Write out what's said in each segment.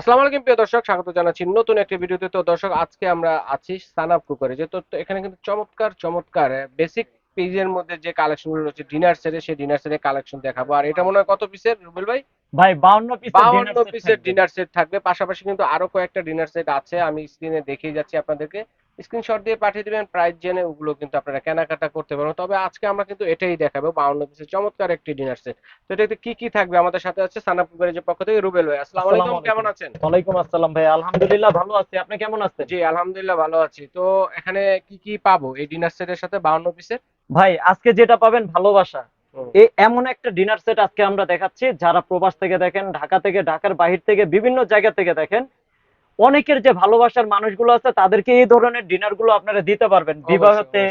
আসসালামু আলাইকুম প্রিয় দর্শক স্বাগত জানাচ্ছি নতুন একটি ভিডিওতে। তো দর্শক আজকে আমরা আছি সানাপ কুকারে। যে তো এখানে কিন্তু চমৎকার চমৎকার বেসিক পেজের মধ্যে যে কালেকশনগুলো রয়েছে ডিনার সেটে সেই ডিনার সেটের কালেকশন দেখাবো। আর এটা মনে হয় কত পিসের রুবেল ভাই? ভাই 52 পিসের বাউন্ন dinner set পিসের ডিনার সেট থাকবে। পাশাপাশি কিন্তু আরও কয়েকটা ডিনার সেট আছে। আমি স্ক্রিনে দেখিয়ে যাচ্ছি আপনাদেরকে। স্ক্রিনশট দিয়ে পাঠিয়ে দিবেন প্রাইস জেনে ওগুলো কিন্তু আপনারা কেনাকাটা করতে পারবেন। তবে আজকে আমরা কিন্তু এটাই দেখাবো বাউন্ন পিসের চমৎকার একটি ডিনার সেট তো এটাতে কি কি থাকবে আমাদের সাথে আছে? সানাপ কুকারের পক্ষ থেকে রুবেল ভাই আসসালামু আলাইকুম কেমন। আছেন? ওয়ালাইকুম আসসালাম ভাই আলহামদুলিল্লাহ ভালো আছি। আপনি কেমন আছেন? জি আলহামদুলিল্লাহ ভালো আছি। তো এখানে কি কি পাবো এই ডিনার সেটের সাথে বাউন্ন পিসের? ভাই আজকে যেটা পাবেন ভালোবাসা। এই এমন একটা ডিনার সেট আজকে আমরা দেখাচ্ছি যারা প্রবাস থেকে দেখেন ঢাকা থেকে ঢাকার বাহির থেকে বিভিন্ন জায়গা থেকে দেখেন অনেকের যে ভালোবাসার মানুষগুলো আছে তাদেরকে এই ধরনের ডিনারগুলো আপনারা দিতে পারবেন। বিবাহতে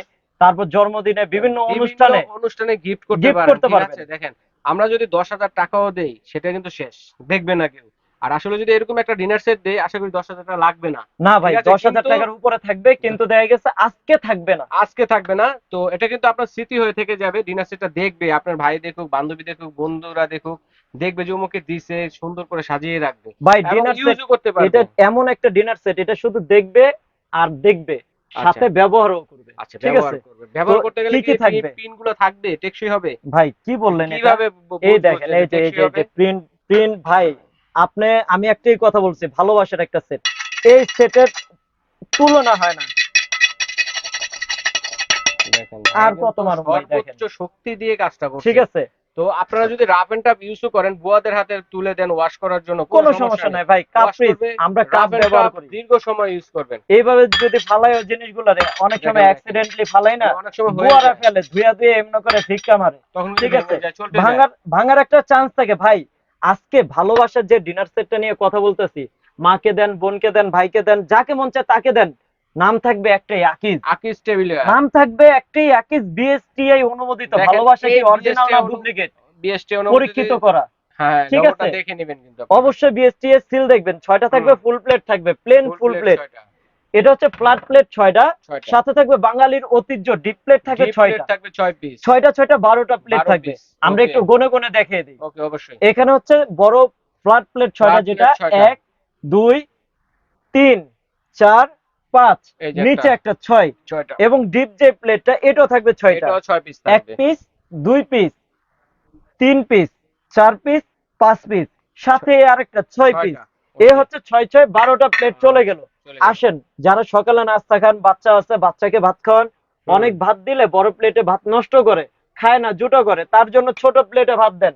তারপর জন্মদিনে বিভিন্ন অনুষ্ঠানে অনুষ্ঠানে গিফট করতে পারবেন। দেখেন আমরা যদি দশ হাজার টাকাও দেই সেটা কিন্তু শেষ। দেখবে না কেউ। আর আসলে যদি এরকম একটা ডিনার সেট দেই আশা করি দশ হাজার টাকা লাগবে না। না ভাই দশ হাজার টাকার উপরে থাকবে কিন্তু দেখা গেছে আজকে থাকবে না। আজকে থাকবে না। তো এটা কিন্তু আপনার স্মৃতি হয়ে থেকে যাবে ডিনার সেটটা দেখবে আপনার ভাই দেখুক বান্ধবী দেখুক বন্ধুরা দেখুক দেখবে যে উমুকে দিছে সুন্দর করে সাজিয়ে রাখবে। ভাই ডিনার সেট করতে পারবে। এটা এমন একটা ডিনার সেট এটা শুধু দেখবে আর দেখবে সাথে ব্যবহারও করবে। আচ্ছা ঠিক ব্যবহার আছে? করবে। ব্যবহার করতে গেলে কি থাকবে? পিনগুলো থাকবে? টেকসই হবে? ভাই কি বললেন এটা? কীভাবে এই দেখেন এই যে এই যে প্রিন্ট প্রিন্ট ভাই আপনি আমি একটাই কথা বলছি ভালোবাসার একটা সেট এই সেটের তুলনা হয় না। আর কত দেখেন। সর্বোচ্চ শক্তি দিয়ে কাজটা করছে। ঠিক আছে। তো আপনারা যদি রাফ এন্ড টাফ ইউজও করেন বুয়াদের হাতে তুলে দেন ওয়াশ করার জন্য কোনো সমস্যা নাই। ভাই কাপ Wash ফ্রিজ করবে, আমরা কাপ ব্যবহার করি। দীর্ঘ সময় ইউজ করবেন। এইভাবে যদি ফালাই জিনিসগুলো রে অনেক সময় অ্যাক্সিডেন্টলি ফালাই না অনেক সময় বুয়ারা ফেলে ধুয়া ধুয়ে এমন করে ভিক্ষা মারে। তখন ঠিক আছে। ভাঙার ভাঙার একটা চান্স থাকে ভাই। আজকে ভালোবাসার যে ডিনার সেটটা নিয়ে কথা বলতেছি মাকে দেন বোনকে দেন ভাইকে দেন যাকে মন চায় তাকে দেন নাম থাকবে একটাই আকিজ। আকিস টেবিল নাম থাকবে একটাই আকিজ বিএসটিআই অনুমোদিত। ভালোবাসা কি অরিজিনাল না ডুপ্লিকেট বিএসটি পরীক্ষিত করা। হ্যাঁ ঠিক আছে। দেখে নেবেন কিন্তু। অবশ্যই বিএসটিআই সিল দেখবেন। ছয়টা থাকবে ফুল প্লেট থাকবে প্লেন ফুল প্লেট এটা হচ্ছে ফ্ল্যাট প্লেট ছয়টা। সাথে থাকবে বাঙালির ঐতিহ্য ডিপ প্লেট থাকবে ছয়টা। থাকবে ছয় পিস ছয়টা ছয়টা বারোটা প্লেট থাকবে। আমরা একটু গনে গনে দেখিয়ে দিই। ওকে অবশ্যই। এখানে হচ্ছে বড় ফ্ল্যাট প্লেট ছয়টা যেটা এক দুই তিন চার পাঁচ। নিচে একটা, ছয়। এবং ডিপ যে প্লেটটা এটাও থাকবে ছয়টা। ছয় পিস এক পিস দুই পিস তিন পিস চার পিস পাঁচ পিস সাথে আরেকটা ছয় পিস এ হচ্ছে ছয় ছয় বারোটা প্লেট চলে গেল। আসেন যারা সকালে নাস্তা খান বাচ্চা আছে বাচ্চাকে ভাত খাওয়ান অনেক ভাত দিলে বড় প্লেটে ভাত নষ্ট করে খায় না জুটো করে তার জন্য ছোট প্লেটে ভাত দেন।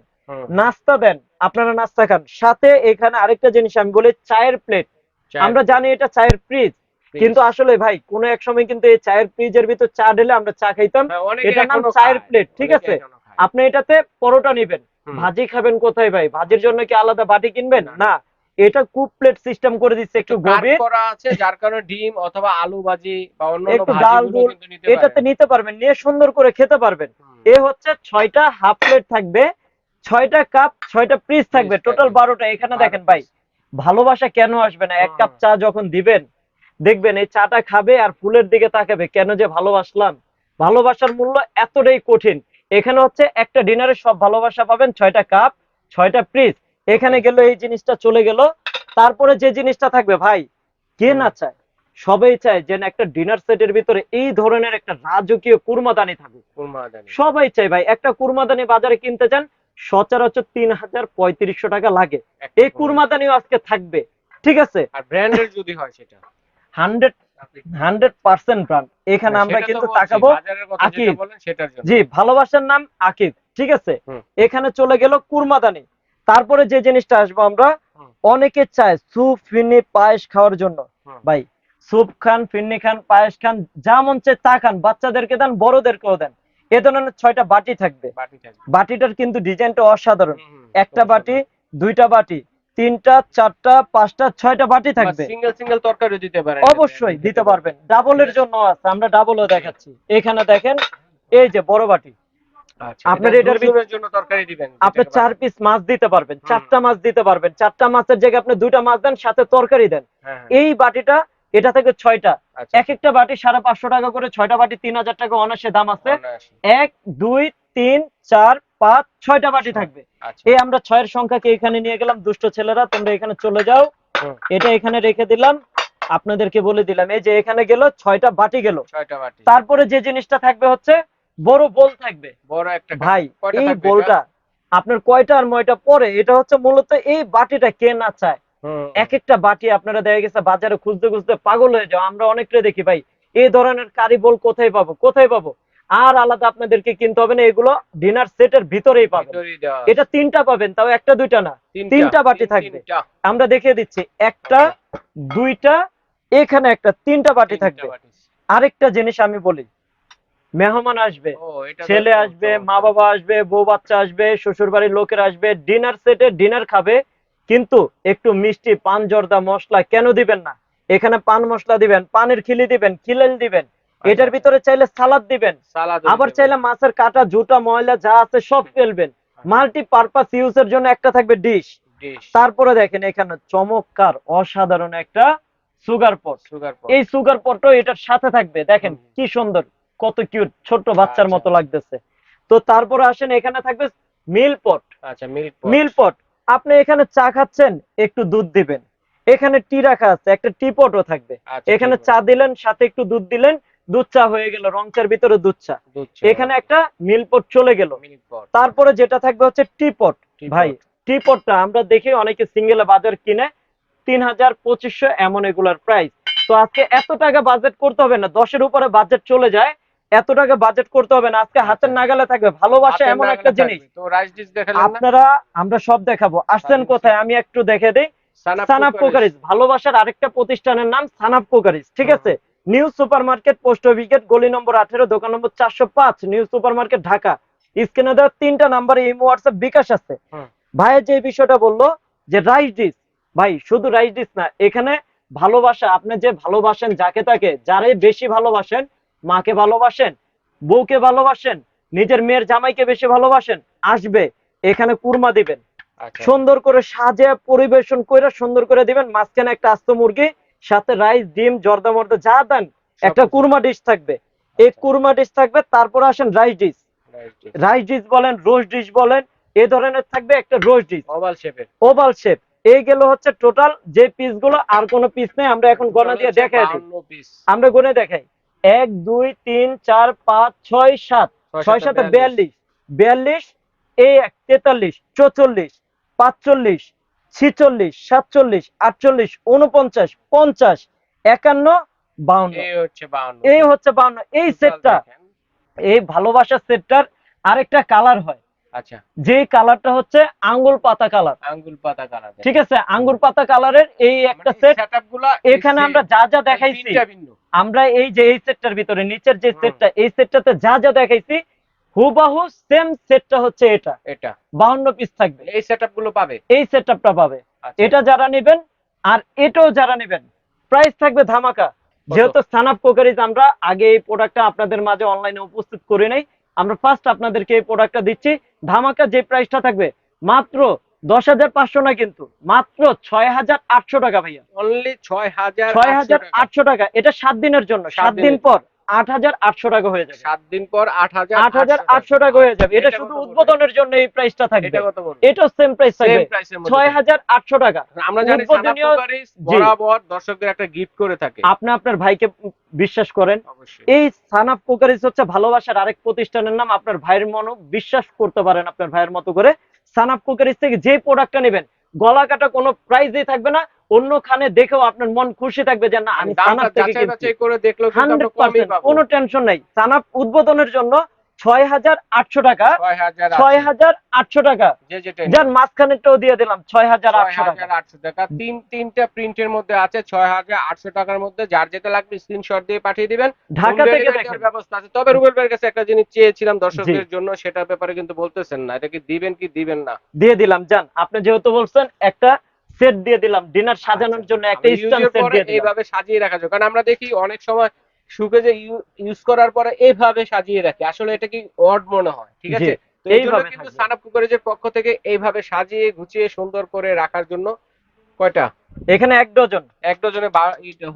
নাস্তা দেন আপনারা নাস্তা খান। সাথে এখানে আরেকটা জিনিস আমি বলি চায়ের প্লেট আমরা জানি এটা চায়ের ফ্রিজ কিন্তু আসলে ভাই কোনো এক সময় কিন্তু এই চায়ের ফ্রিজের ভিতর চা ঢেলে আমরা চা খাইতাম। হ্যাঁ, এটার নাম চায়ের প্লেট ঠিক আছে? আপনি এটাতে পরোটা নিবেন। ভাজি খাবেন কোথায় ভাই? ভাজির জন্য কি আলাদা বাটি কিনবেন? না। এটা কুপ প্লেট সিস্টেম করে দিচ্ছে একটু গভীর। করা আছে যার কারণে ডিম অথবা আলু ভাজি বা অন্যান্য একটু ডাল গুল এটাতে নিতে পারবেন নিয়ে সুন্দর করে খেতে পারবেন। এ হচ্ছে ছয়টা হাফ প্লেট থাকবে ছয়টা কাপ ছয়টা পিস থাকবে টোটাল। বারোটা। এখানে দেখেন ভাই ভালোবাসা কেন আসবে না? এক কাপ চা যখন দিবেন দেখবেন এই চাটা খাবে আর ফুলের দিকে তাকাবে কেন যে ভালোবাসলাম? ভালোবাসার মূল্য এতটাই কঠিন। এখানে হচ্ছে একটা ডিনারে সব ভালোবাসা পাবেন ছয়টা কাপ ছয়টা পিস এখানে গেল এই জিনিসটা চলে গেল। তারপরে যে জিনিসটা থাকবে ভাই কে না চায়? সবাই চায় যে একটা ডিনার সেটের ভিতরে এই ধরনের একটা রাজকীয় কুরমাদানি থাকুক। সবাই চাই ভাই একটা কুরমাদানি বাজারে কিনতে যান সচরাচর তিন হাজার পঁয়ত্রিশশো টাকা লাগে। এই কুরমাদানিও আজকে থাকবে ঠিক আছে? আর ব্র্যান্ডের যদি হয় সেটা? হান্ড্রেড হান্ড্রেড পার্সেন্ট ব্রান্ড এখানে আমরা কিন্তু তাকাবো আকিব। জি ভালোবাসার নাম আকিব ঠিক আছে? এখানে চলে গেল কুরমাদানি। তারপরে যে জিনিসটা আসব আমরা। অনেকে চায় স্যুপ ফিরনি পায়েস খাওয়ার জন্য। ভাই স্যুপ খান ফিরনি খান পায়েস খান যা মন চায় তা খান বাচ্চাদেরকে দেন বড়দেরকেও দেন। এ ধরনের ছয়টা বাটি থাকবে। বাটিটার কিন্তু ডিজাইনটা অসাধারণ। একটা বাটি দুইটা বাটি তিনটা চারটা পাঁচটা ছয়টা বাটি থাকবে। সিঙ্গেল সিঙ্গেল তরকারি দিতে পারেন অবশ্যই দিতে পারবেন। ডাবলের জন্য আছে আমরা ডাবলও দেখাচ্ছি। এখানে দেখেন এই যে বড় বাটি। আপনার এটা এটার দুজনের জন্য তরকারি দিবেন আপনি চার পিস মাছ দিতে পারবেন চারটা মাছ দিতে পারবেন চারটা মাছের জায়গায় আপনি দুইটা মাছ দেন সাথে তরকারি দেন। হ্যাঁ, হ্যাঁ, এই বাটিটা এটা থেকে ছয়টা। আচ্ছা, এক একটা বাটি সাড়ে পাঁচশো টাকা করে ছয়টা বাটি তিন হাজার টাকা দাম আছে। এক দুই তিন চার পাঁচ ছয়টা বাটি থাকবে। আচ্ছা। এই আমরা ছয়ের সংখ্যাকে এখানে নিয়ে গেলাম? দুষ্ট ছেলেরা তোমরা এখানে চলে যাও। এটা এখানে রেখে দিলাম। আপনাদেরকে বলে দিলাম এই যে এখানে গেল ছয়টা বাটি গেল। তারপরে যে জিনিসটা থাকবে হচ্ছে বড় বোল থাকবে। বড় একটা ভাই এই? বোলটা আপনার কয়টা আর ময়টা পরে এটা হচ্ছে মূলত এই বাটিটা কে না চায় এক একটা বাটি আপনারা দেখা গেছে বাজারে খুঁজতে খুঁজতে পাগল হয়ে যাও। আমরা অনেকটা দেখি ভাই এই ধরনের কারি বল কোথায় পাবো কোথায় পাবো? আর আলাদা আপনাদেরকে কিনতে হবে না এগুলো ডিনার সেটের ভিতরেই পাবেন। এটা তিনটা পাবেন তাও একটা দুইটা না। তিনটা বাটি থাকবে। আমরা দেখিয়ে দিচ্ছি একটা দুইটা এখানে একটা তিনটা বাটি থাকবে। আরেকটা জিনিস আমি বলি মেহমান আসবে ছেলে আসবে মা বাবা আসবে বউ বাচ্চা আসবে শ্বশুর বাড়ির লোকের আসবে ডিনার সেটে ডিনার খাবে কিন্তু একটু মিষ্টি পান জর্দা মশলা কেন দিবেন না? এখানে পান মশলা দিবেন পানের খিলি দিবেন খিলেল দিবেন এটার আচ্ছা, ভিতরে চাইলে সালাদ দিবেন সালাদ আবার চাইলে মাছের কাটা জুটা ময়লা যা আছে সব ফেলবেন। মাল্টি পারপাস ইউজের জন্য একটা থাকবে ডিশ ডিশ তারপরে দেখেন এখানে চমৎকার অসাধারণ একটা সুগার পট সুগার পট এই সুগার পটও এটার সাথে থাকবে দেখেন কি সুন্দর। কত কিউট ছোট্ট বাচ্চার আচ্ছা। মতো লাগতেছে। তো তারপরে আসেন এখানে থাকবে মিল পট আচ্ছা মিল পট আপনি এখানে চা খাচ্ছেন একটু দুধ দিবেন। এখানে টি রাখা আছে একটা টি পটও থাকবে। আচ্ছা, এখানে চা দিলেন সাথে একটু দুধ দিলেন দুধ চা হয়ে গেল রং চার ভিতরে দুধ চা। এখানে একটা মিল পট চলে গেল। তারপরে যেটা থাকবে হচ্ছে টি পট ভাই টি পটটা আমরা দেখি অনেকে সিঙ্গেল বাজার কিনে তিন হাজার পঁচিশশো এমন এগুলার প্রাইস তো আজকে এত টাকা বাজেট করতে হবে না দশের উপরে বাজেট চলে যায়। এত টাকা বাজেট করতে হবে না আজকে হাতের আচ্ছা। নাগালে থাকবে। ভালোবাসা এমন একটা জিনিস। আপনারা আমরা সব দেখাবো। আসছেন কোথায়? আমি একটু দেখে দিই। সানাপ কোকারিজ ভালোবাসার আরেকটা প্রতিষ্ঠানের নাম সানাপ কোকারিজ ঠিক আছে? New supermarket post office গলি নম্বর আঠেরো দোকান নম্বর চারশো পাঁচ নিউ সুপার মার্কেট ঢাকা। স্ক্রিনে দেওয়া তিনটা নাম্বারে ইমো হোয়াটসঅ্যাপ বিকাশ আছে। ভাইয়ের যে বিষয়টা বলল যে রাইস ডিশ ভাই শুধু রাইস ডিশ না এখানে ভালোবাসা আপনি যে ভালোবাসেন যাকে তাকে যারাই বেশি ভালোবাসেন মাকে ভালোবাসেন বউকে ভালোবাসেন নিজের মেয়ের জামাইকে বেশি ভালোবাসেন আসবে এখানে কুরমা দিবেন। আচ্ছা। সুন্দর করে সাজে পরিবেশন করে সুন্দর করে দিবেন। মাঝখানে একটা আস্ত মুরগি সাথে রাইস ডিম জর্দা মর্দা যা দেন একটা কুরমা ডিশ থাকবে। এই আচ্ছা। কুরমা ডিশ থাকবে তারপর আসেন রাইস ডিশ রাইস ডিশ বলেন রোস্ট ডিশ বলেন এই ধরনের থাকবে একটা রোস্ট ডিশ ওভাল শেপের ওভাল শেপ এই গেল হচ্ছে টোটাল যে পিসগুলো আর কোনো পিস নেই আমরা এখন গণনা দিয়ে দেখাই দিই। 52 পিস আমরা গুনে দেখাই। এক দুই তিন চার পাঁচ ছয় সাত। ছয় সাথে বিয়াল্লিশ। বিয়াল্লিশ। এই এক তেতাল্লিশ চৌচল্লিশ পাঁচচল্লিশ ছিচল্লিশ সাতচল্লিশ আটচল্লিশ উনপঞ্চাশ পঞ্চাশ একান্ন বাউন্ন। এই হচ্ছে 52 এই হচ্ছে বাউন্ন। এই সেটটা এই ভালোবাসার সেটটার আরেকটা কালার হয়। আচ্ছা। যে কালারটা হচ্ছে আঙ্গুল পাতা কালার। আঙ্গুল পাতা কালার ঠিক আছে? আঙ্গুর পাতা কালারের এই একটা সেট সেটআপগুলা এখানে আমরা যা যা দেখাইছি। তিনটা ভিন্ন। আমরা এই যে এই সেটটার ভিতরে নিচের যে। সেটটা এই সেটটাতে যা যা দেখাইছি হুবাহু সেম সেটটা হচ্ছে এটা। এটা। বাউন্ন পিস থাকবে। এই সেটআপগুলো পাবে? এই সেটআপটা পাবে। আচ্ছা। এটা যারা নেবেন আর এটাও যারা নেবেন প্রাইস থাকবে ধামাকা। যেহেতু সানাপ কোকারিজ আমরা আগে এই প্রোডাক্টটা আপনাদের মাঝে অনলাইনে উপস্থিত করে নাই। আমরা ফার্স্ট আপনাদেরকে এই প্রোডাক্টটা দিচ্ছি। ধামাকা যে প্রাইসটা থাকবে মাত্র দশ হাজার পাঁচশো না কিন্তু মাত্র ছয় হাজার আটশো টাকা ভাইয়া। অনলি 6000 ছয় হাজার আটশো টাকা এটা সাত দিনের জন্য সাত সাত দিন পর আট হাজার আটশো টাকা হয়ে যাবে। 7 দিন পর 8000 আট হাজার আটশো টাকা হয়ে যাবে। এটা শুধু উদ্বোধনের জন্য এই প্রাইসটা থাকবে। এটা সেম প্রাইস থাকবে। ছয় হাজার আটশো টাকা। আমরা জানি। বরাবর দর্শকদের একটা গিফট করে থাকে। আপনি আপনার ভাইকে বিশ্বাস করেন। এই সানাপ কোকারিস হচ্ছে ভালোবাসার আরেক প্রতিষ্ঠানের নাম আপনার ভাইয়ের মনো বিশ্বাস করতে পারেন আপনার ভাইয়ের মতো করে। সানাপ কুকের থেকে যে প্রোডাক্টটা নেবেন গলা কাটা কোনো প্রাইজই থাকবে না অন্যখানে দেখেও আপনার মন খুশি থাকবে যে না আমি সানাপ থেকে কিনছি। বাছাই করে দেখলেও কিন্তু আমরা হান্ড্রেড কমই পার্সেন্ট পাবো। কোনো টেনশন নাই। সানাপ উদ্বোধনের জন্য ছয় হাজার আটশো টাকা। ছয় হাজার আটশো টাকা। যে যেটা যার মাঝখানেরটাও দিয়ে দিলাম ছয় হাজার আটশো টাকা। 6800 টাকা। তিন তিনটা প্রিন্টের মধ্যে আছে 6800 টাকার মধ্যে। যার যেটা লাগবে স্ক্রিনশট দিয়ে পাঠিয়ে দিবেন। ঢাকা থেকে ব্যবস্থা আছে। তবে রুবেল ভাইয়ের কাছে একটা জিনিস চেয়েছিলাম দর্শকদের জন্য সেটার ব্যাপারে কিন্তু বলতেছেন না। এটা কি দিবেন কি দিবেন না? দিয়ে দিলাম জান আপনি যেহেতু বলছেন একটা সেট দিয়ে দিলাম। ডিনার সাজানোর জন্য একটা স্ট্যান্ড সেট দিয়ে দিলাম। এইভাবে সাজিয়ে রাখা যায়। কারণ আমরা দেখি অনেক সময় শুকে যে ইউজ করার পরে এইভাবে সাজিয়ে রাখি। আসলে এটা কি অড মনে হয়? ঠিক আছে? এইভাবে কিন্তু সানাপ কুকারেজের পক্ষ থেকে এইভাবে সাজিয়ে গুছিয়ে সুন্দর করে রাখার জন্য কয়টা? এখানে এক ডজন। এক ডজনে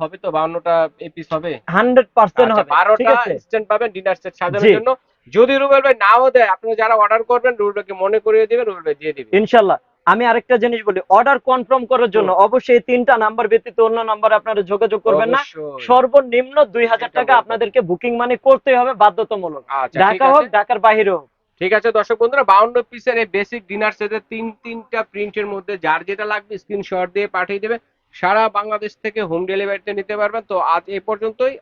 হবে তো? বাউন্নটা পিস হবে? হান্ড্রেড পার্সেন্ট আচ্ছা, হবে বারোটা স্ট্যান্ড পাবেন ডিনার সেট সাজানোর জন্য। যদি রুবেল ভাই নাও দেয় আপনি যারা অর্ডার করবেন রুবেল ভাইকে মনে করিয়ে দিবেন রুবেল ভাই দিয়ে দিবেন ইনশাল্লাহ। আমি আরেকটা জিনিস বলি অর্ডার কনফার্ম করার জন্য অবশ্যই তিনটা নাম্বার ব্যতীত অন্য নাম্বার আপনারা যোগাযোগ করবেন না। সর্বনিম্ন দুই হাজার টাকা আপনাদেরকে বুকিং মানে করতে হবে বাধ্যতামূলক। আচ্ছা ঢাকা হোক ঢাকার হোক। ঠিক আছে দর্শক বন্ধুরা বাউন্ন পিসের এই বেসিক ডিনার সেটের তিন তিনটা প্রিন্টের মধ্যে যার যেটা লাগবে স্ক্রিনশট দিয়ে পাঠিয়ে দেবে। সারা বাংলাদেশ থেকে হোম ডেলিভারিতে নিতে পারবেন। তো আজ এই পর্যন্তই